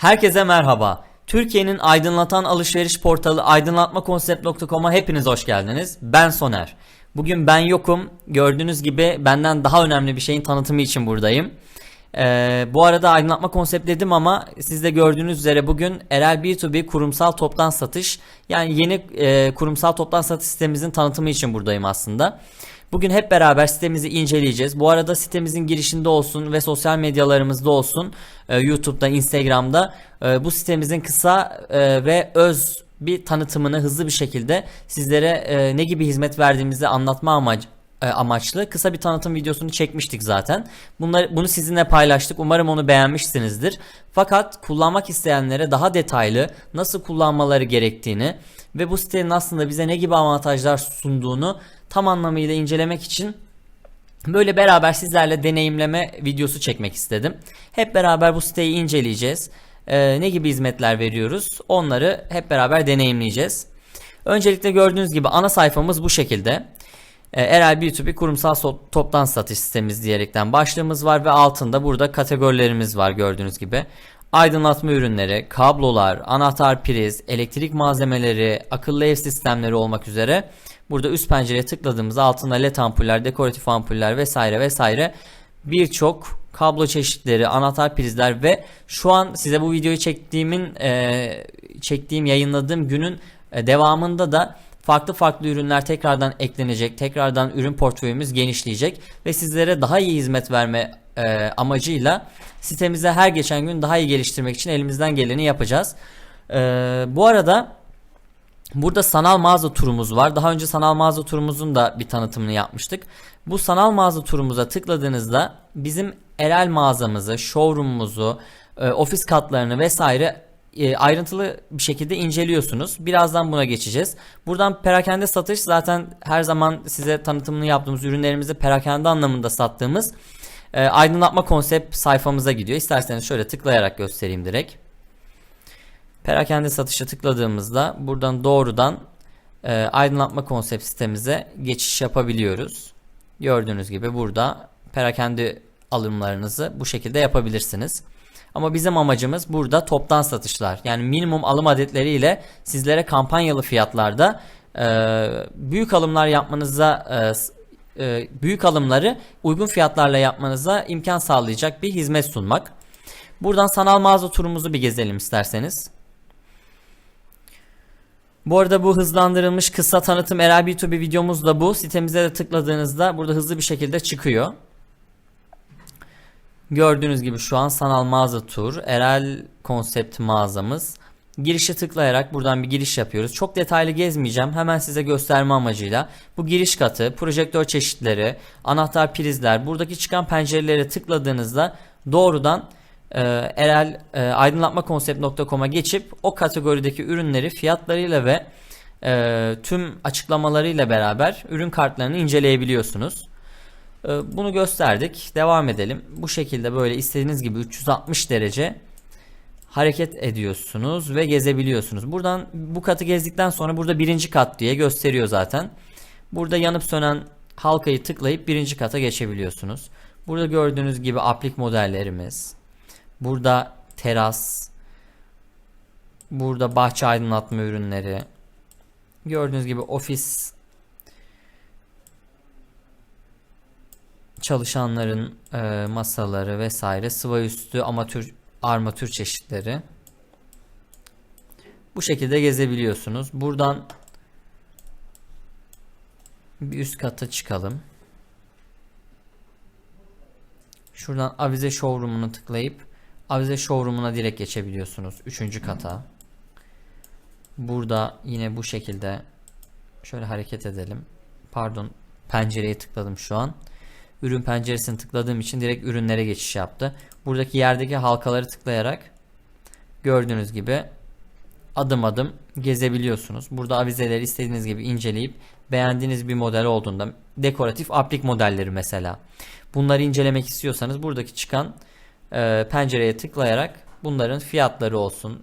Herkese merhaba. Türkiye'nin aydınlatan alışveriş portalı aydınlatmakonsept.com'a hepiniz hoş geldiniz. Ben Soner. Bugün ben yokum. Gördüğünüz gibi benden daha önemli bir şeyin tanıtımı için buradayım. Ee, bu arada aydınlatma konsept dedim ama siz de gördüğünüz üzere bugün Erel B2B kurumsal toptan satış yani yeni e, kurumsal toptan satış sitemizin tanıtımı için buradayım aslında. Bugün hep beraber sitemizi inceleyeceğiz. Bu arada sitemizin girişinde olsun ve sosyal medyalarımızda olsun e, YouTube'da, Instagram'da e, bu sitemizin kısa e, ve öz bir tanıtımını hızlı bir şekilde sizlere e, ne gibi hizmet verdiğimizi anlatma amacı e, amaçlı kısa bir tanıtım videosunu çekmiştik zaten. Bunları bunu sizinle paylaştık. Umarım onu beğenmişsinizdir. Fakat kullanmak isteyenlere daha detaylı nasıl kullanmaları gerektiğini ve bu sitenin aslında bize ne gibi avantajlar sunduğunu tam anlamıyla incelemek için Böyle beraber sizlerle deneyimleme videosu çekmek istedim. Hep beraber bu siteyi inceleyeceğiz. Ee, ne gibi hizmetler veriyoruz? Onları hep beraber deneyimleyeceğiz. Öncelikle gördüğünüz gibi ana sayfamız bu şekilde. Ee, Erel B2B kurumsal so- toptan satış sistemimiz diyerekten başlığımız var ve altında burada kategorilerimiz var gördüğünüz gibi. Aydınlatma ürünleri, kablolar, anahtar priz, elektrik malzemeleri, akıllı ev sistemleri olmak üzere burada üst pencereye tıkladığımız altında led ampuller, dekoratif ampuller vesaire vesaire birçok kablo çeşitleri, anahtar prizler ve şu an size bu videoyu çektiğimin e, çektiğim yayınladığım günün e, devamında da farklı farklı ürünler tekrardan eklenecek. Tekrardan ürün portföyümüz genişleyecek ve sizlere daha iyi hizmet verme e, amacıyla sitemize her geçen gün daha iyi geliştirmek için elimizden geleni yapacağız. E, bu arada Burada sanal mağaza turumuz var. Daha önce sanal mağaza turumuzun da bir tanıtımını yapmıştık. Bu sanal mağaza turumuza tıkladığınızda bizim Erel mağazamızı, showroom'umuzu, e, ofis katlarını vesaire e, ayrıntılı bir şekilde inceliyorsunuz. Birazdan buna geçeceğiz. Buradan perakende satış zaten her zaman size tanıtımını yaptığımız ürünlerimizi perakende anlamında sattığımız e, aydınlatma konsept sayfamıza gidiyor. İsterseniz şöyle tıklayarak göstereyim direkt. Perakende satışa tıkladığımızda buradan doğrudan e, aydınlatma konsept sitemize geçiş yapabiliyoruz. Gördüğünüz gibi burada perakende alımlarınızı bu şekilde yapabilirsiniz. Ama bizim amacımız burada toptan satışlar. Yani minimum alım adetleriyle sizlere kampanyalı fiyatlarda e, büyük alımlar yapmanıza e, e, büyük alımları uygun fiyatlarla yapmanıza imkan sağlayacak bir hizmet sunmak. Buradan sanal mağaza turumuzu bir gezelim isterseniz. Bu arada bu hızlandırılmış kısa tanıtım Erel B2B videomuz da bu. Sitemize de tıkladığınızda burada hızlı bir şekilde çıkıyor. Gördüğünüz gibi şu an sanal mağaza tur, Erel konsept mağazamız. Girişe tıklayarak buradan bir giriş yapıyoruz. Çok detaylı gezmeyeceğim. Hemen size gösterme amacıyla. Bu giriş katı, projektör çeşitleri, anahtar prizler, buradaki çıkan pencerelere tıkladığınızda doğrudan e, Erel e, aydınlatmakonsept.com'a geçip o kategorideki ürünleri fiyatlarıyla ve e, tüm açıklamalarıyla beraber ürün kartlarını inceleyebiliyorsunuz. E, bunu gösterdik. Devam edelim. Bu şekilde böyle istediğiniz gibi 360 derece hareket ediyorsunuz ve gezebiliyorsunuz. Buradan bu katı gezdikten sonra burada birinci kat diye gösteriyor zaten. Burada yanıp sönen halkayı tıklayıp birinci kata geçebiliyorsunuz. Burada gördüğünüz gibi aplik modellerimiz. Burada teras. Burada bahçe aydınlatma ürünleri. Gördüğünüz gibi ofis çalışanların e, masaları vesaire sıva üstü amatör armatür çeşitleri. Bu şekilde gezebiliyorsunuz. Buradan bir üst kata çıkalım. Şuradan avize showroom'unu tıklayıp avize showroom'una direkt geçebiliyorsunuz. Üçüncü kata. Burada yine bu şekilde şöyle hareket edelim. Pardon pencereye tıkladım şu an. Ürün penceresini tıkladığım için direkt ürünlere geçiş yaptı. Buradaki yerdeki halkaları tıklayarak gördüğünüz gibi adım adım gezebiliyorsunuz. Burada avizeleri istediğiniz gibi inceleyip beğendiğiniz bir model olduğunda dekoratif aplik modelleri mesela. Bunları incelemek istiyorsanız buradaki çıkan e, pencereye tıklayarak bunların fiyatları olsun,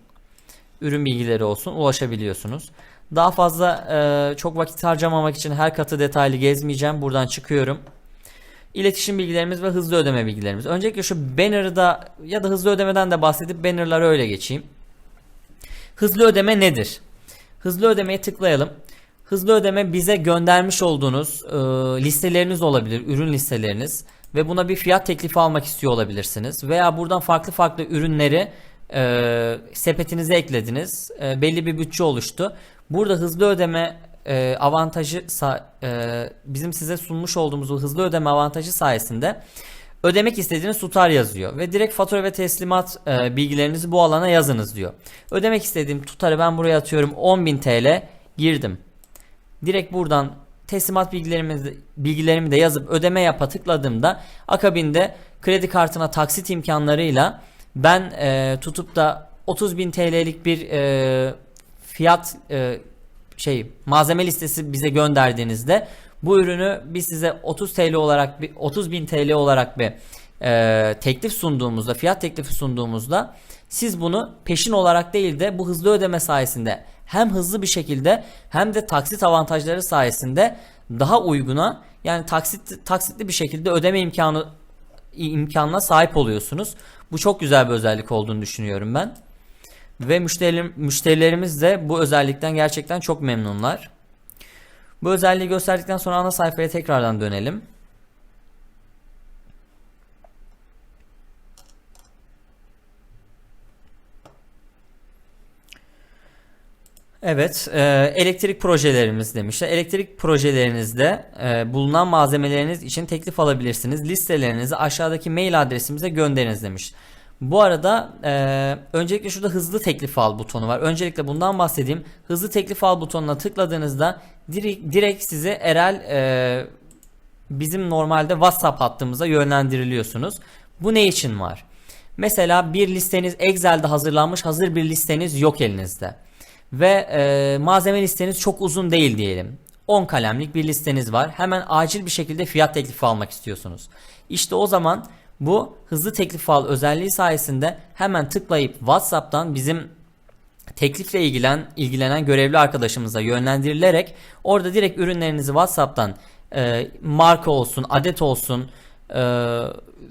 ürün bilgileri olsun ulaşabiliyorsunuz. Daha fazla e, çok vakit harcamamak için her katı detaylı gezmeyeceğim. Buradan çıkıyorum. iletişim bilgilerimiz ve hızlı ödeme bilgilerimiz. Öncelikle şu banner'ı da ya da hızlı ödemeden de bahsedip banner'lara öyle geçeyim. Hızlı ödeme nedir? Hızlı ödemeye tıklayalım. Hızlı ödeme bize göndermiş olduğunuz e, listeleriniz olabilir, ürün listeleriniz ve buna bir fiyat teklifi almak istiyor olabilirsiniz. Veya buradan farklı farklı ürünleri e, sepetinize eklediniz. E, belli bir bütçe oluştu. Burada hızlı ödeme e, avantajı e, bizim size sunmuş olduğumuz hızlı ödeme avantajı sayesinde ödemek istediğiniz tutar yazıyor ve direkt fatura ve teslimat e, bilgilerinizi bu alana yazınız diyor. Ödemek istediğim tutarı ben buraya atıyorum 10.000 TL girdim. Direkt buradan teslimat bilgilerimi, bilgilerimi de yazıp ödeme yapa tıkladığımda akabinde kredi kartına taksit imkanlarıyla ben e, tutup da 30.000 TL'lik bir e, fiyat e, şey malzeme listesi bize gönderdiğinizde bu ürünü biz size 30 TL olarak bir 30 bin TL olarak bir e, teklif sunduğumuzda fiyat teklifi sunduğumuzda siz bunu peşin olarak değil de bu hızlı ödeme sayesinde hem hızlı bir şekilde hem de taksit avantajları sayesinde daha uyguna yani taksit taksitli bir şekilde ödeme imkanı imkanına sahip oluyorsunuz. Bu çok güzel bir özellik olduğunu düşünüyorum ben. Ve müşterilerim, müşterilerimiz de bu özellikten gerçekten çok memnunlar. Bu özelliği gösterdikten sonra ana sayfaya tekrardan dönelim. Evet, e, elektrik projelerimiz demişler. Elektrik projelerinizde e, bulunan malzemeleriniz için teklif alabilirsiniz. Listelerinizi aşağıdaki mail adresimize gönderiniz demiş. Bu arada e, öncelikle şurada hızlı teklif al butonu var. Öncelikle bundan bahsedeyim. Hızlı teklif al butonuna tıkladığınızda direkt, direkt size Erel e, bizim normalde WhatsApp hattımıza yönlendiriliyorsunuz. Bu ne için var? Mesela bir listeniz Excel'de hazırlanmış hazır bir listeniz yok elinizde. Ve e, malzeme listeniz çok uzun değil diyelim. 10 kalemlik bir listeniz var. Hemen acil bir şekilde fiyat teklifi almak istiyorsunuz. İşte o zaman bu hızlı teklif al özelliği sayesinde hemen tıklayıp WhatsApp'tan bizim teklifle ilgilen ilgilenen görevli arkadaşımıza yönlendirilerek orada direkt ürünlerinizi WhatsApp'tan e, marka olsun, adet olsun e,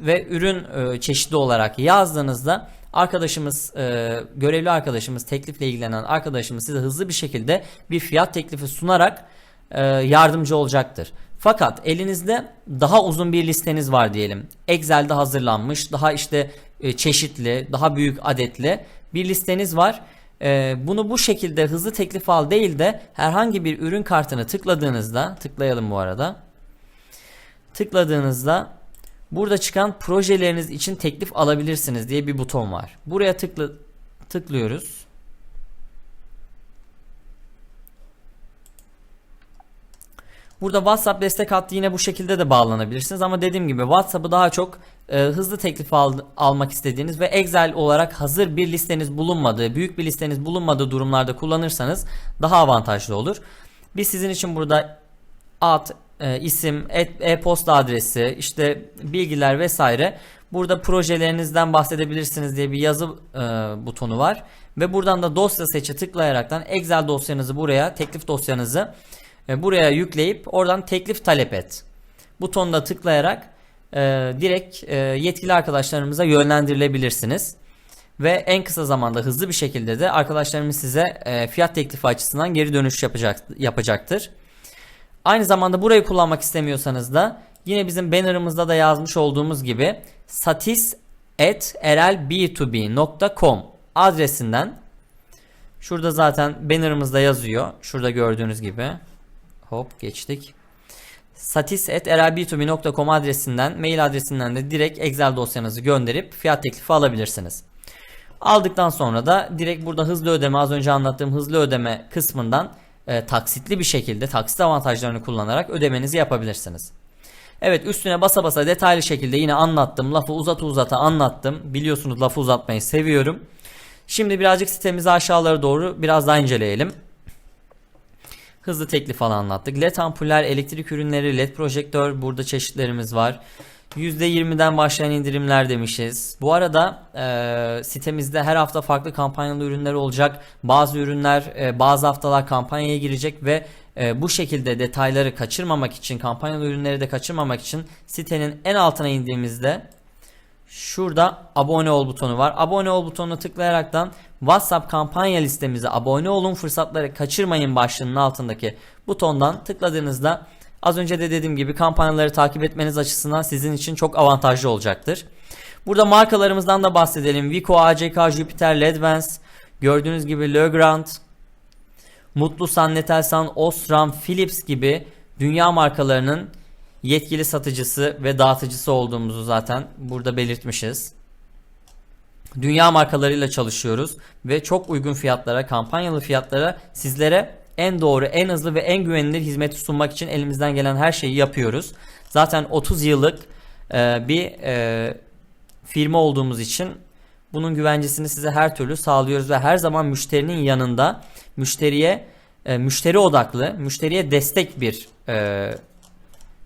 ve ürün e, çeşidi olarak yazdığınızda arkadaşımız e, görevli arkadaşımız teklifle ilgilenen arkadaşımız size hızlı bir şekilde bir fiyat teklifi sunarak e, yardımcı olacaktır. Fakat elinizde daha uzun bir listeniz var diyelim. Excel'de hazırlanmış, daha işte e, çeşitli, daha büyük adetli bir listeniz var. E, bunu bu şekilde hızlı teklif al değil de herhangi bir ürün kartını tıkladığınızda, tıklayalım bu arada. Tıkladığınızda burada çıkan projeleriniz için teklif alabilirsiniz diye bir buton var. Buraya tıkla, tıklıyoruz. Burada WhatsApp destek hattı yine bu şekilde de bağlanabilirsiniz ama dediğim gibi WhatsApp'ı daha çok e, hızlı teklif al, almak istediğiniz ve Excel olarak hazır bir listeniz bulunmadığı, büyük bir listeniz bulunmadığı durumlarda kullanırsanız daha avantajlı olur. Biz sizin için burada ad, e, isim, e-posta adresi, işte bilgiler vesaire burada projelerinizden bahsedebilirsiniz diye bir yazı e, butonu var ve buradan da dosya seçe tıklayaraktan Excel dosyanızı buraya, teklif dosyanızı e, buraya yükleyip oradan teklif talep et. Butonuna tıklayarak e, direkt e, yetkili arkadaşlarımıza yönlendirilebilirsiniz. Ve en kısa zamanda hızlı bir şekilde de arkadaşlarımız size e, fiyat teklifi açısından geri dönüş yapacak, yapacaktır. Aynı zamanda burayı kullanmak istemiyorsanız da yine bizim bannerımızda da yazmış olduğumuz gibi satis@erelb2b.com adresinden şurada zaten bannerımızda yazıyor. Şurada gördüğünüz gibi. Hop geçtik. satis.erelb2b.com adresinden mail adresinden de direkt Excel dosyanızı gönderip fiyat teklifi alabilirsiniz. Aldıktan sonra da direkt burada hızlı ödeme az önce anlattığım hızlı ödeme kısmından e, taksitli bir şekilde taksit avantajlarını kullanarak ödemenizi yapabilirsiniz. Evet üstüne basa basa detaylı şekilde yine anlattım. Lafı uzata uzata anlattım. Biliyorsunuz lafı uzatmayı seviyorum. Şimdi birazcık sitemizi aşağılara doğru biraz daha inceleyelim. Hızlı teklif falan anlattık. LED ampuller, elektrik ürünleri, LED projektör burada çeşitlerimiz var. %20'den başlayan indirimler demişiz. Bu arada e, sitemizde her hafta farklı kampanyalı ürünler olacak. Bazı ürünler e, bazı haftalar kampanyaya girecek ve e, bu şekilde detayları kaçırmamak için, kampanyalı ürünleri de kaçırmamak için sitenin en altına indiğimizde Şurada abone ol butonu var. Abone ol butonuna tıklayaraktan WhatsApp kampanya listemize abone olun fırsatları kaçırmayın başlığının altındaki butondan tıkladığınızda az önce de dediğim gibi kampanyaları takip etmeniz açısından sizin için çok avantajlı olacaktır. Burada markalarımızdan da bahsedelim. Vico, ACK, Jupiter, Ledvance, gördüğünüz gibi Legrand, Mutlu San, Netelsan, Osram, Philips gibi dünya markalarının yetkili satıcısı ve dağıtıcısı olduğumuzu zaten burada belirtmişiz. Dünya markalarıyla çalışıyoruz ve çok uygun fiyatlara, kampanyalı fiyatlara sizlere en doğru, en hızlı ve en güvenilir hizmeti sunmak için elimizden gelen her şeyi yapıyoruz. Zaten 30 yıllık e, bir e, firma olduğumuz için bunun güvencesini size her türlü sağlıyoruz ve her zaman müşterinin yanında müşteriye e, müşteri odaklı, müşteriye destek bir e,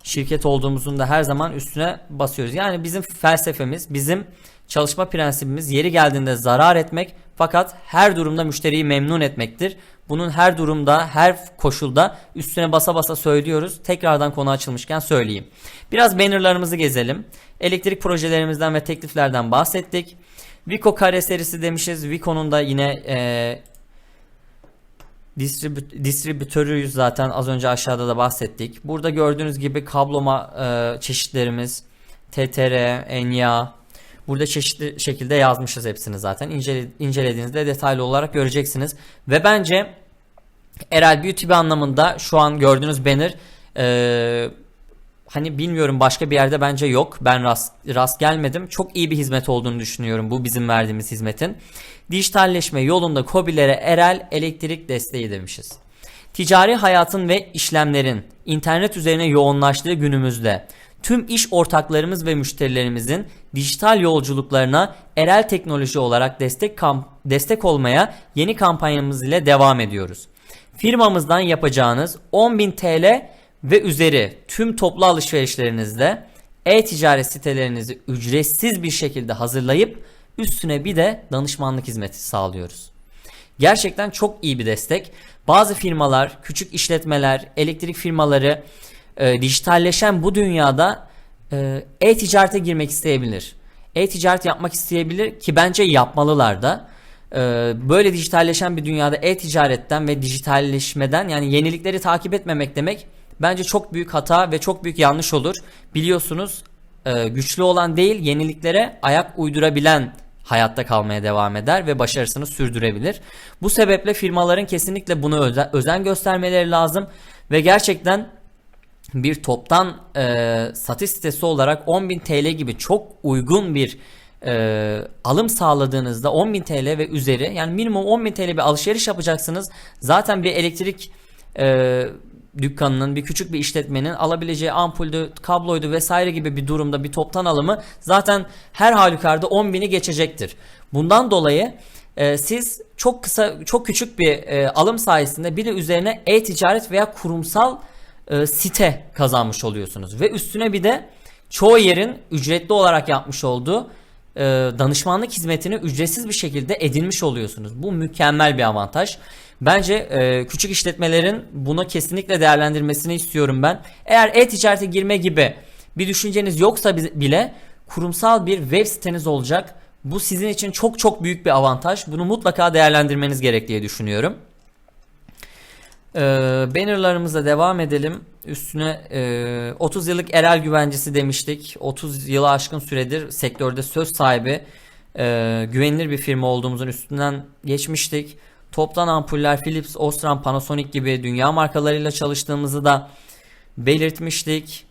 şirket olduğumuzun da her zaman üstüne basıyoruz. Yani bizim felsefemiz, bizim çalışma prensibimiz yeri geldiğinde zarar etmek fakat her durumda müşteriyi memnun etmektir. Bunun her durumda, her koşulda üstüne basa basa söylüyoruz. Tekrardan konu açılmışken söyleyeyim. Biraz bannerlarımızı gezelim. Elektrik projelerimizden ve tekliflerden bahsettik. Vico kare serisi demişiz. Vico'nun da yine e, Distribü distribütörüyüz zaten az önce aşağıda da bahsettik. Burada gördüğünüz gibi kabloma e, çeşitlerimiz TTR, ENYA burada çeşitli şekilde yazmışız hepsini zaten. İncele, incelediğinizde detaylı olarak göreceksiniz. Ve bence Erel Beauty anlamında şu an gördüğünüz banner e, hani bilmiyorum başka bir yerde bence yok. Ben rast, rast gelmedim. Çok iyi bir hizmet olduğunu düşünüyorum bu bizim verdiğimiz hizmetin. Dijitalleşme yolunda COBİ'lere Erel elektrik desteği demişiz. Ticari hayatın ve işlemlerin internet üzerine yoğunlaştığı günümüzde tüm iş ortaklarımız ve müşterilerimizin dijital yolculuklarına Erel teknoloji olarak destek kamp destek olmaya yeni kampanyamız ile devam ediyoruz. Firmamızdan yapacağınız 10.000 TL ve üzeri tüm toplu alışverişlerinizde e-ticaret sitelerinizi ücretsiz bir şekilde hazırlayıp üstüne bir de danışmanlık hizmeti sağlıyoruz. Gerçekten çok iyi bir destek. Bazı firmalar, küçük işletmeler, elektrik firmaları e, dijitalleşen bu dünyada e, e-ticarete girmek isteyebilir. E-ticaret yapmak isteyebilir ki bence yapmalılar da. E, böyle dijitalleşen bir dünyada e-ticaretten ve dijitalleşmeden yani yenilikleri takip etmemek demek bence çok büyük hata ve çok büyük yanlış olur. Biliyorsunuz e, güçlü olan değil yeniliklere ayak uydurabilen hayatta kalmaya devam eder ve başarısını sürdürebilir. Bu sebeple firmaların kesinlikle özen, özen göstermeleri lazım ve gerçekten bir toptan e, satış sitesi olarak 10.000 TL gibi çok uygun bir e, alım sağladığınızda 10.000 TL ve üzeri yani minimum 10.000 TL bir alışveriş yapacaksınız. Zaten bir elektrik e, dükkanının bir küçük bir işletmenin alabileceği ampuldü, kabloydu vesaire gibi bir durumda bir toptan alımı zaten her halükarda 10 bini geçecektir. Bundan dolayı e, siz çok kısa çok küçük bir e, alım sayesinde bir de üzerine e-ticaret veya kurumsal e, site kazanmış oluyorsunuz ve üstüne bir de çoğu yerin ücretli olarak yapmış olduğu e, danışmanlık hizmetini ücretsiz bir şekilde edinmiş oluyorsunuz. Bu mükemmel bir avantaj. Bence e, küçük işletmelerin bunu kesinlikle değerlendirmesini istiyorum ben. Eğer e-ticarete girme gibi bir düşünceniz yoksa bile kurumsal bir web siteniz olacak. Bu sizin için çok çok büyük bir avantaj. Bunu mutlaka değerlendirmeniz gerek diye düşünüyorum. Ee, bannerlarımıza devam edelim. Üstüne e, 30 yıllık Erel güvencesi demiştik. 30 yılı aşkın süredir sektörde söz sahibi e, güvenilir bir firma olduğumuzun üstünden geçmiştik. Toptan ampuller Philips, Osram, Panasonic gibi dünya markalarıyla çalıştığımızı da belirtmiştik.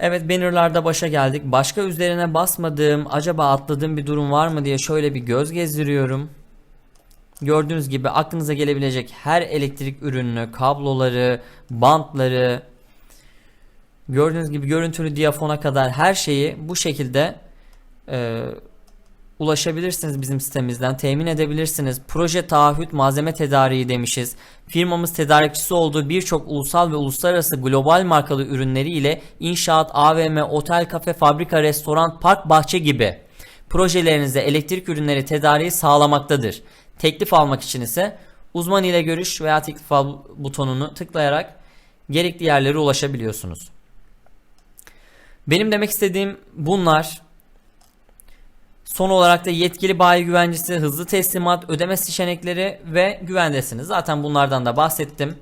Evet bannerlarda başa geldik. Başka üzerine basmadığım, acaba atladığım bir durum var mı diye şöyle bir göz gezdiriyorum. Gördüğünüz gibi aklınıza gelebilecek her elektrik ürününü, kabloları, bantları, gördüğünüz gibi görüntülü diyafona kadar her şeyi bu şekilde e, ulaşabilirsiniz bizim sitemizden. Temin edebilirsiniz. Proje taahhüt malzeme tedariği demişiz. Firmamız tedarikçisi olduğu birçok ulusal ve uluslararası global markalı ürünleri ile inşaat, AVM, otel, kafe, fabrika, restoran, park, bahçe gibi projelerinizde elektrik ürünleri tedariği sağlamaktadır. Teklif almak için ise uzman ile görüş veya teklif al butonunu tıklayarak gerekli yerlere ulaşabiliyorsunuz. Benim demek istediğim bunlar. Son olarak da yetkili bayi güvencesi, hızlı teslimat, ödeme seçenekleri ve güvendesiniz. Zaten bunlardan da bahsettim.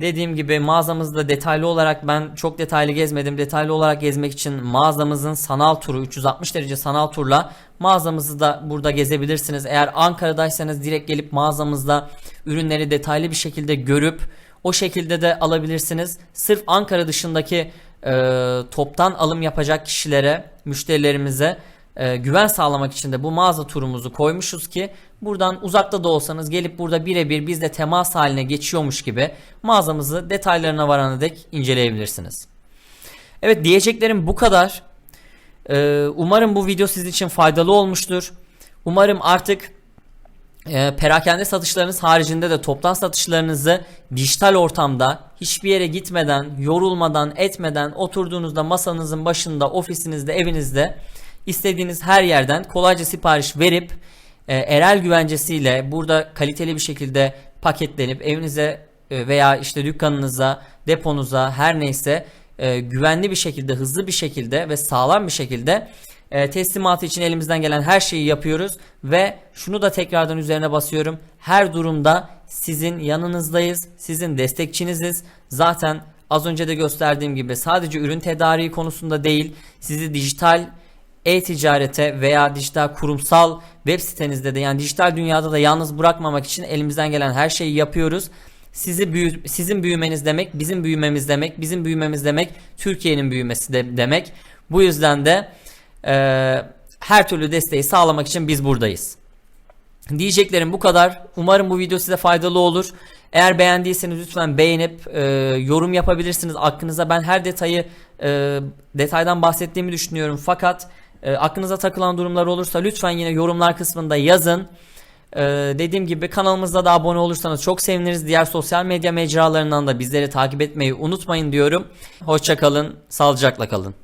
Dediğim gibi mağazamızda detaylı olarak ben çok detaylı gezmedim. Detaylı olarak gezmek için mağazamızın sanal turu 360 derece sanal turla mağazamızı da burada gezebilirsiniz. Eğer Ankara'daysanız direkt gelip mağazamızda ürünleri detaylı bir şekilde görüp o şekilde de alabilirsiniz. Sırf Ankara dışındaki e, toptan alım yapacak kişilere, müşterilerimize e, güven sağlamak için de bu mağaza turumuzu koymuşuz ki buradan uzakta da olsanız gelip burada birebir bizle temas haline geçiyormuş gibi mağazamızı detaylarına varana dek inceleyebilirsiniz. Evet diyeceklerim bu kadar. E, umarım bu video sizin için faydalı olmuştur. Umarım artık e, perakende satışlarınız haricinde de toptan satışlarınızı dijital ortamda hiçbir yere gitmeden, yorulmadan, etmeden oturduğunuzda masanızın başında, ofisinizde, evinizde istediğiniz her yerden kolayca sipariş verip e, Erel güvencesiyle burada kaliteli bir şekilde paketlenip evinize e, veya işte dükkanınıza, deponuza her neyse e, güvenli bir şekilde, hızlı bir şekilde ve sağlam bir şekilde e, teslimatı için elimizden gelen her şeyi yapıyoruz ve şunu da tekrardan üzerine basıyorum. Her durumda sizin yanınızdayız, sizin destekçiniziz. Zaten az önce de gösterdiğim gibi sadece ürün tedariği konusunda değil, sizi dijital e-ticarete veya dijital kurumsal web sitenizde de yani dijital dünyada da yalnız bırakmamak için elimizden gelen her şeyi yapıyoruz. Sizi büyü, sizin büyümeniz demek, bizim büyümemiz demek, bizim büyümemiz demek, Türkiye'nin büyümesi de demek. Bu yüzden de e, her türlü desteği sağlamak için biz buradayız. Diyeceklerim bu kadar. Umarım bu video size faydalı olur. Eğer beğendiyseniz lütfen beğenip e, yorum yapabilirsiniz aklınıza. Ben her detayı e, detaydan bahsettiğimi düşünüyorum. Fakat e, aklınıza takılan durumlar olursa lütfen yine yorumlar kısmında yazın. E, dediğim gibi kanalımıza da abone olursanız çok seviniriz. Diğer sosyal medya mecralarından da bizleri takip etmeyi unutmayın diyorum. Hoşçakalın, sağlıcakla kalın.